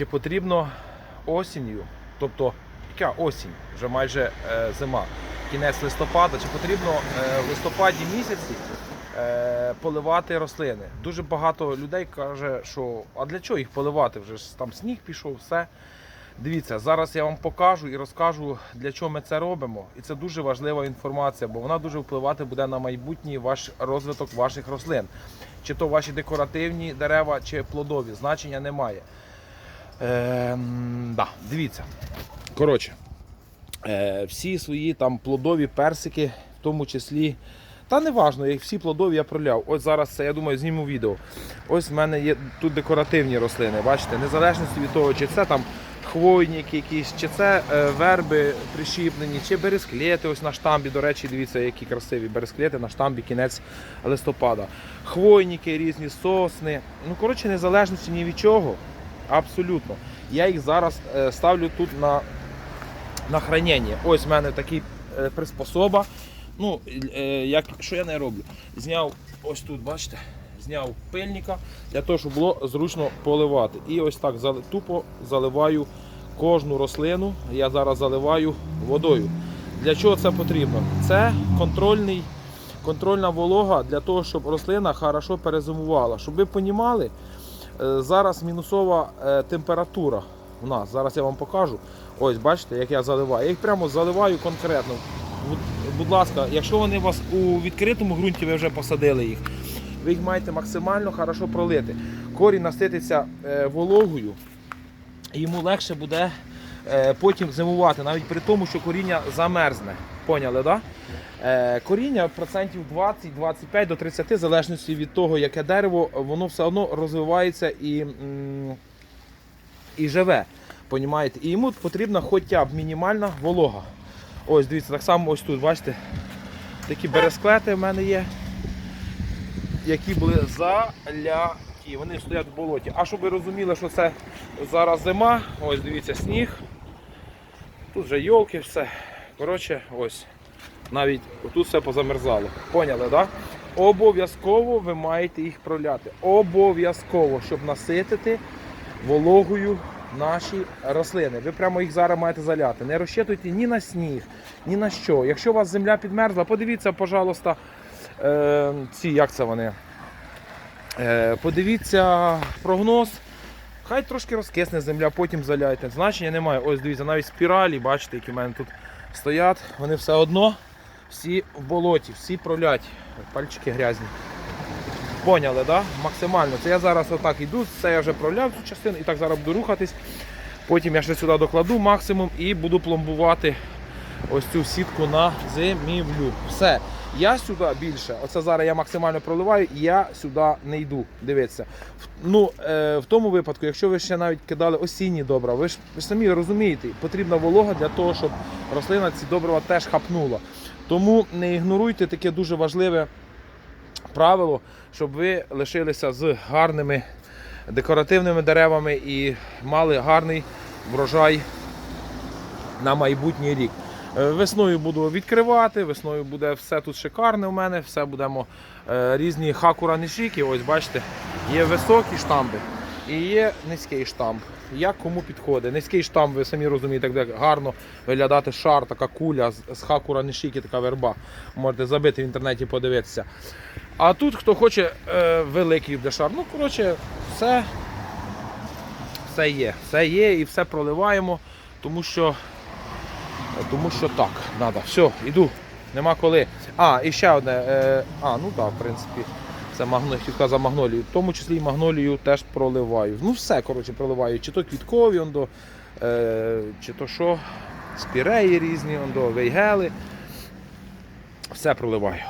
чи потрібно осінню, тобто яка осінь, вже майже е, зима, кінець листопада, чи потрібно е, в листопаді місяці е, поливати рослини. Дуже багато людей каже, що а для чого їх поливати? Вже ж там сніг пішов, все. Дивіться, зараз я вам покажу і розкажу, для чого ми це робимо. І це дуже важлива інформація, бо вона дуже впливати буде на майбутній ваш розвиток ваших рослин. Чи то ваші декоративні дерева, чи плодові, значення немає. Ем, да, дивіться. Коротше, е, всі свої там плодові персики, в тому числі. Та не важно, їх всі плодові я проляв. Ось зараз це, я думаю, зніму відео. Ось в мене є тут декоративні рослини. Бачите, незалежно від того, чи це там хвойники якісь, чи це е, верби прищіплені, чи бересклети ось на штамбі. До речі, дивіться, які красиві бересклети на штамбі кінець листопада. Хвойники різні, сосни. Ну, коротше, незалежності ні від чого. Абсолютно. Я їх зараз е, ставлю тут на, на хранення. Ось в мене такий е, приспособа. Ну, е, як, що я не роблю? Зняв ось тут, бачите, зняв пильника для того, щоб було зручно поливати. І ось так тупо заливаю кожну рослину. Я зараз заливаю водою. Для чого це потрібно? Це контрольний, контрольна волога для того, щоб рослина хорошо перезимувала. Щоб ви розуміли, Зараз мінусова е, температура у нас. Зараз я вам покажу. Ось, бачите, як я заливаю. Я їх прямо заливаю конкретно. Будь, ласка, якщо вони у вас у відкритому ґрунті, ви вже посадили їх, ви їх маєте максимально хорошо пролити. Корінь насититься е, вологою, і йому легше буде е, потім зимувати, навіть при тому, що коріння замерзне. Поняли, так? Е, коріння процентів 20-25 до 30, в залежності від того, яке дерево, воно все одно розвивається і, і живе. Понімаєте? І йому потрібна хоча б мінімальна волога. Ось, дивіться, так само ось тут, бачите, такі бересклети в мене є, які були заляті. Вони стоять в болоті. А щоб ви розуміли, що це зараз зима, ось дивіться, сніг. Тут вже йолки, все. Коротше, ось. Навіть тут все позамерзало. Поняли, так? Да? Обов'язково ви маєте їх проляти. Обов'язково, щоб наситити вологою наші рослини. Ви прямо їх зараз маєте заляти. Не розчитуйте ні на сніг, ні на що. Якщо у вас земля підмерзла, подивіться, пожалуйста, е, ці, як це вони? Е, подивіться прогноз. Хай трошки розкисне земля, потім заляйте. Значення немає. Ось дивіться, навіть спіралі, бачите, які в мене тут стоять, вони все одно всі в болоті, всі пролять, Пальчики грязні. Поняли, да? Максимально. Це я зараз отак йду, це я вже проляв цю частину і так зараз буду рухатись. Потім я ще сюди докладу максимум і буду пломбувати ось цю сітку на зимівлю. Все. Я сюди більше, оце зараз я максимально проливаю, я сюди не йду. Дивіться. Ну, е, в тому випадку, якщо ви ще навіть кидали осінні добра, ви ж, ви самі розумієте, потрібна волога для того, щоб рослина ці добрива теж хапнула. Тому не ігноруйте таке дуже важливе правило, щоб ви лишилися з гарними декоративними деревами і мали гарний врожай на майбутній рік. Е, Весною буду відкривати, весною буде все тут шикарне у мене, все будемо е, різні хакура нишики. Ось бачите, є високі штамби і є низький штамп. Як кому підходить. Низький штамп, ви самі розумієте, буде гарно виглядати шар, така куля з, хакура нишики, така верба. Можете забити в інтернеті, подивитися. А тут хто хоче е, великий буде шар. Ну, коротше, все, все є. Все є і все проливаємо, тому що тому що так, треба. Все, йду. Нема коли. А, і ще одне. Е, а, ну так, в принципі, це магно, за магнолію. В тому числі і магнолію теж проливаю. Ну все, коротше, проливаю. Чи то квіткові, он е, чи то що, спіреї різні, он вейгели. Все проливаю.